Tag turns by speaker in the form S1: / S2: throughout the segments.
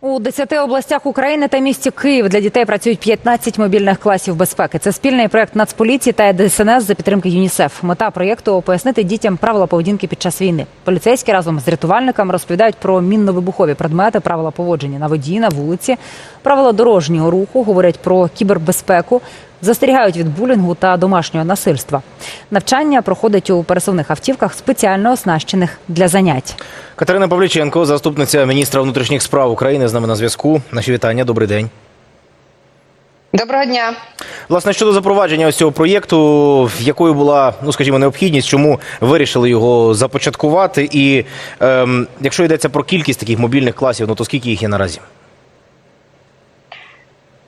S1: У 10 областях України та місті Київ для дітей працюють 15 мобільних класів безпеки. Це спільний проект Нацполіції та ДСНС за підтримки ЮНІСЕФ. Мета проєкту пояснити дітям правила поведінки під час війни. Поліцейські разом з рятувальниками розповідають про мінно-вибухові предмети, правила поводження на воді, на вулиці, правила дорожнього руху, говорять про кібербезпеку. Застерігають від булінгу та домашнього насильства. Навчання проходить у пересувних автівках, спеціально оснащених для занять.
S2: Катерина Павліченко, заступниця міністра внутрішніх справ України, з нами на зв'язку. Наші вітання. Добрий день.
S3: Доброго дня.
S2: Власне, щодо запровадження ось цього проєкту, якою була, ну скажімо, необхідність, чому вирішили його започаткувати? І ем, якщо йдеться про кількість таких мобільних класів, ну то скільки їх є наразі?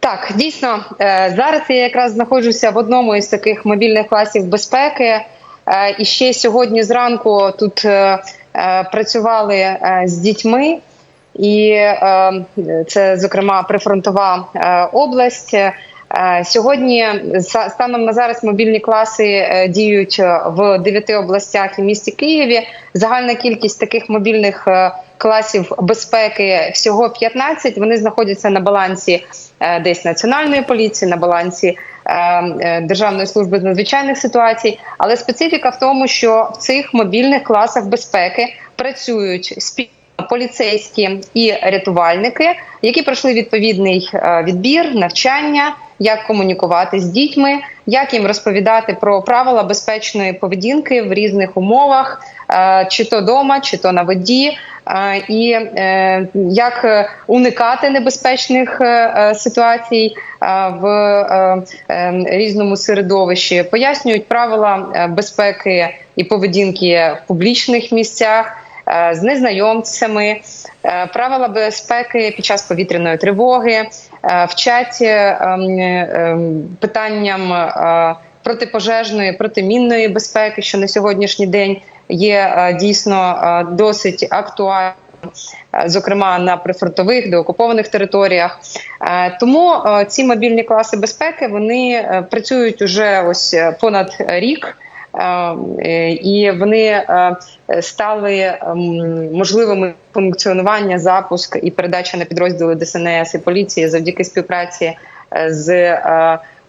S3: Так, дійсно, е, зараз я якраз знаходжуся в одному із таких мобільних класів безпеки. Е, І ще сьогодні зранку тут е, працювали е, з дітьми, і е, це, зокрема, прифронтова е, область. Е, Сьогодні станом на зараз мобільні класи е, діють е, в дев'яти областях і місті Києві. Загальна кількість таких мобільних е, класів безпеки всього 15. Вони знаходяться на балансі е, десь національної поліції, на балансі е, е, Державної служби з надзвичайних ситуацій. Але специфіка в тому, що в цих мобільних класах безпеки працюють спільно поліцейські і рятувальники, які пройшли відповідний е, відбір, навчання, як комунікувати з дітьми, як їм розповідати про правила безпечної поведінки в різних умовах, е, чи то дома, чи то на воді, е, і е, як е, уникати небезпечних е, ситуацій в різному середовищі, пояснюють правила безпеки і поведінки в публічних місцях з незнайомцями, правила безпеки під час повітряної тривоги, вчать ем, е, питанням протипожежної, протимінної безпеки, що на сьогоднішній день є е, дійсно е, досить актуальним. е, Зокрема на прифронтових деокупованих територіях, тому ці мобільні класи безпеки вони працюють уже ось понад рік. І вони стали можливими функціонування, запуск і передача на підрозділи ДСНС і поліції завдяки співпраці з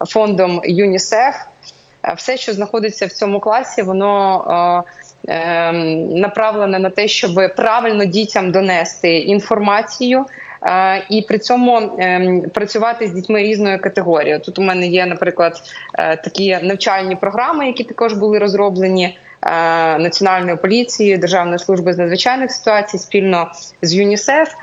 S3: фондом ЮНІСЕФ. Все, що знаходиться в цьому класі, воно е, е, направлене на те, щоб правильно дітям донести інформацію. е, І при цьому ем, працювати з дітьми різної категорії. Тут у мене є, наприклад, е, такі навчальні програми, які також були розроблені е, Національною поліцією, Державною службою з надзвичайних ситуацій спільно з ЮНІСЕФ.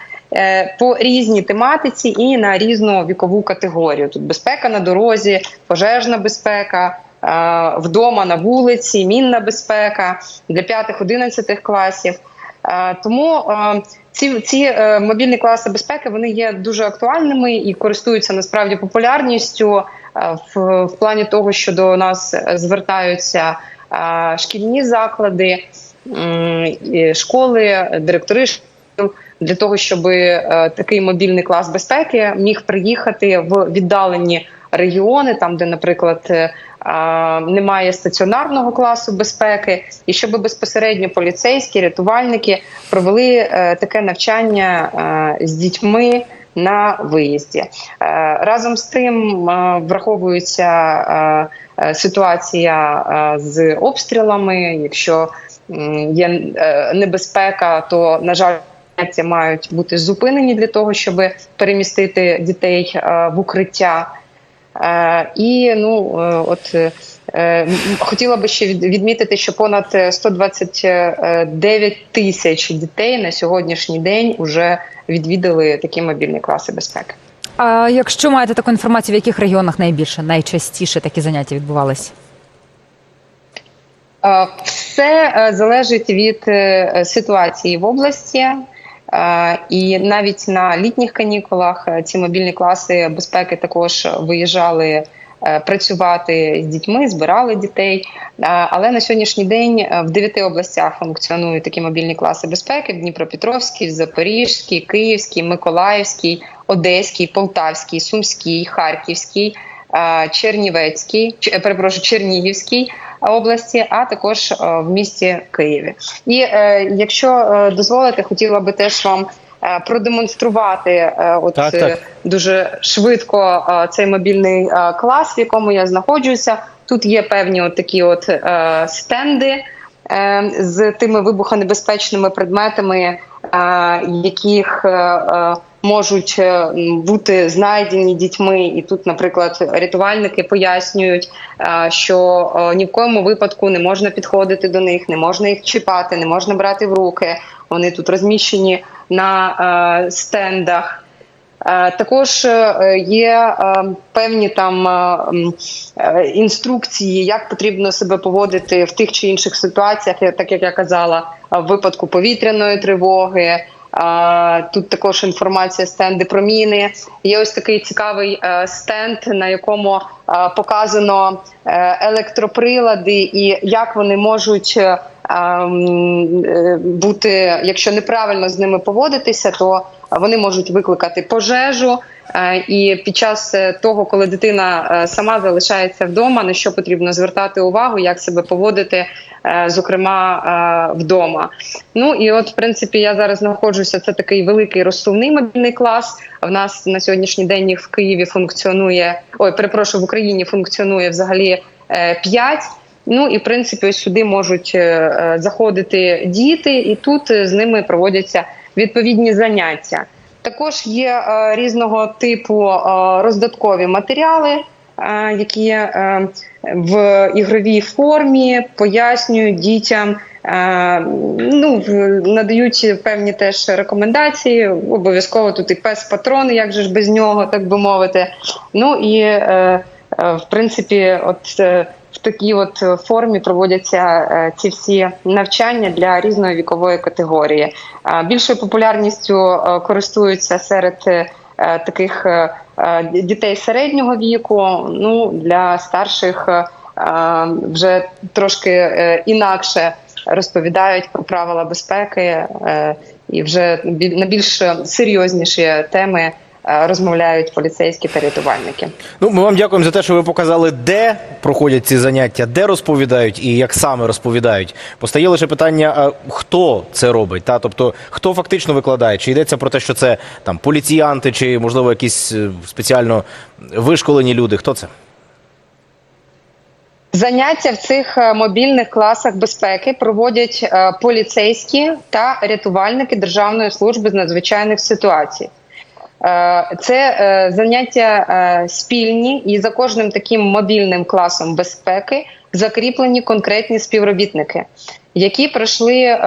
S3: По різній тематиці і на різну вікову категорію. Тут безпека на дорозі, пожежна безпека, вдома на вулиці, мінна безпека для 5-11 класів. Е, Тому е, ці, ці е, мобільні класи безпеки вони є дуже актуальними і користуються насправді популярністю е, в, в плані того, що до нас звертаються е, шкільні заклади, школи, директори шкіл для того, щоб е, такий мобільний клас безпеки міг приїхати в віддалені регіони, там де, наприклад, е, немає стаціонарного класу безпеки, і щоб безпосередньо поліцейські рятувальники провели е, таке навчання е, з дітьми. На виїзді Е, разом з тим враховується ситуація з обстрілами. Якщо є небезпека, то на жаль. Мають бути зупинені для того, щоб перемістити дітей в укриття. Е, І ну е, от е, хотіла би ще відмітити, що понад е, 129 тисяч дітей на сьогоднішній день вже відвідали такі мобільні класи безпеки.
S1: А якщо маєте таку інформацію, в яких регіонах найбільше, найчастіше такі заняття відбувались?
S3: Е, Все залежить від ситуації в області. І навіть на літніх канікулах е, ці мобільні класи безпеки також виїжджали е, працювати з дітьми, збирали дітей. Але на сьогоднішній день е, в дев'яти областях функціонують такі мобільні класи безпеки: в Дніпропетровській, Запорізькій, Київській, Миколаївській, Одеській, Полтавській, Сумській, Харківській. Чернівецькій, перепрошую, Чернігівській області, а також е, в місті Києві. І е, якщо е, дозволите, хотіла би теж вам продемонструвати от
S2: Так, так.
S3: дуже швидко цей мобільний клас, в якому я знаходжуся. Тут є певні от такі от стенди з тими вибухонебезпечними предметами, яких можуть е, бути знайдені дітьми. І тут, наприклад, рятувальники пояснюють, е, що е, ні в коєму випадку не можна підходити до них, не можна їх чіпати, не можна брати в руки. Вони тут розміщені на стендах. Також є певні там інструкції, як потрібно себе поводити в тих чи інших ситуаціях, так як я казала, в випадку повітряної тривоги. Тут також інформація стенди про міни. Є ось такий цікавий е, стенд, на якому е, показано е, електроприлади і як вони можуть ем, бути, якщо неправильно з ними поводитися, то вони можуть викликати пожежу. Е, І під час е, того, коли дитина е, сама залишається вдома, на що потрібно звертати увагу, як себе поводити, зокрема вдома. Ну і от, в принципі, я зараз знаходжуся. Це такий великий розсувний мобільний клас. В нас на сьогоднішній день в Києві функціонує. Ой, перепрошую, в Україні функціонує взагалі п'ять. Ну і в принципі, ось сюди можуть заходити діти, і тут з ними проводяться відповідні заняття. Також є е, різного типу е, роздаткові матеріали, е, які в ігровій формі пояснюють дітям. Ну, надають певні теж рекомендації. Обов'язково тут і пес патрон, як же ж без нього, так би мовити. Ну і в принципі, от в такій от е, формі проводяться е, ці всі навчання для різної вікової категорії. Е, Більшою популярністю користуються серед таких дітей середнього віку. Ну для старших вже трошки інакше розповідають про правила безпеки і вже на більш серйозніші теми розмовляють поліцейські та рятувальники.
S2: Ну, ми вам дякуємо за те, що ви показали, де проходять ці заняття, де розповідають і як саме розповідають. Постає лише питання, хто це робить? Та? Тобто, хто фактично викладає? Чи йдеться про те, що це там поліціянти, чи можливо якісь е, спеціально вишколені люди? Хто це?
S3: Заняття в цих е, мобільних класах безпеки проводять е, поліцейські та рятувальники Державної служби з надзвичайних ситуацій. Е, Це е, заняття е, спільні, і за кожним таким мобільним класом безпеки закріплені конкретні співробітники, які пройшли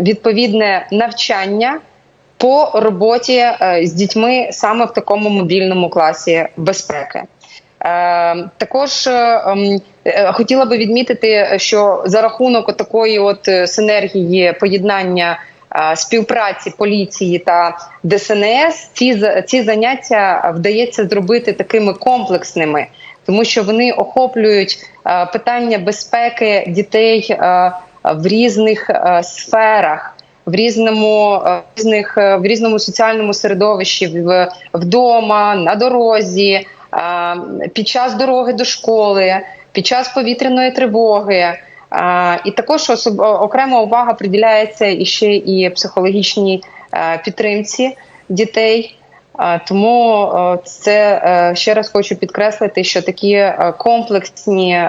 S3: відповідне навчання по роботі з дітьми саме в такому мобільному класі безпеки. Також ем, хотіла би відмітити, що за рахунок такої от синергії поєднання співпраці поліції та ДСНС, ці ці заняття вдається зробити такими комплексними, тому що вони охоплюють е, питання безпеки дітей е, в різних е, сферах в різному е, різних е, в різному соціальному середовищі, в вдома, на дорозі, е, під час дороги до школи, під час повітряної тривоги. І також особ... окрема увага приділяється і ще і психологічній е, підтримці дітей. Тому е, це е, ще раз хочу підкреслити, що такі комплексні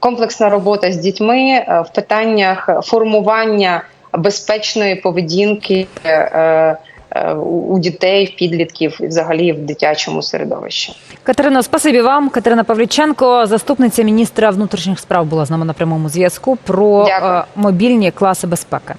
S3: комплексна робота з дітьми в питаннях формування безпечної поведінки у у дітей, в підлітків і взагалі в дитячому середовищі.
S1: Катерино, спасибі вам. Катерина Павліченко, заступниця міністра внутрішніх справ, була з нами на прямому зв'язку про
S3: Дякую.
S1: е, мобільні класи безпеки.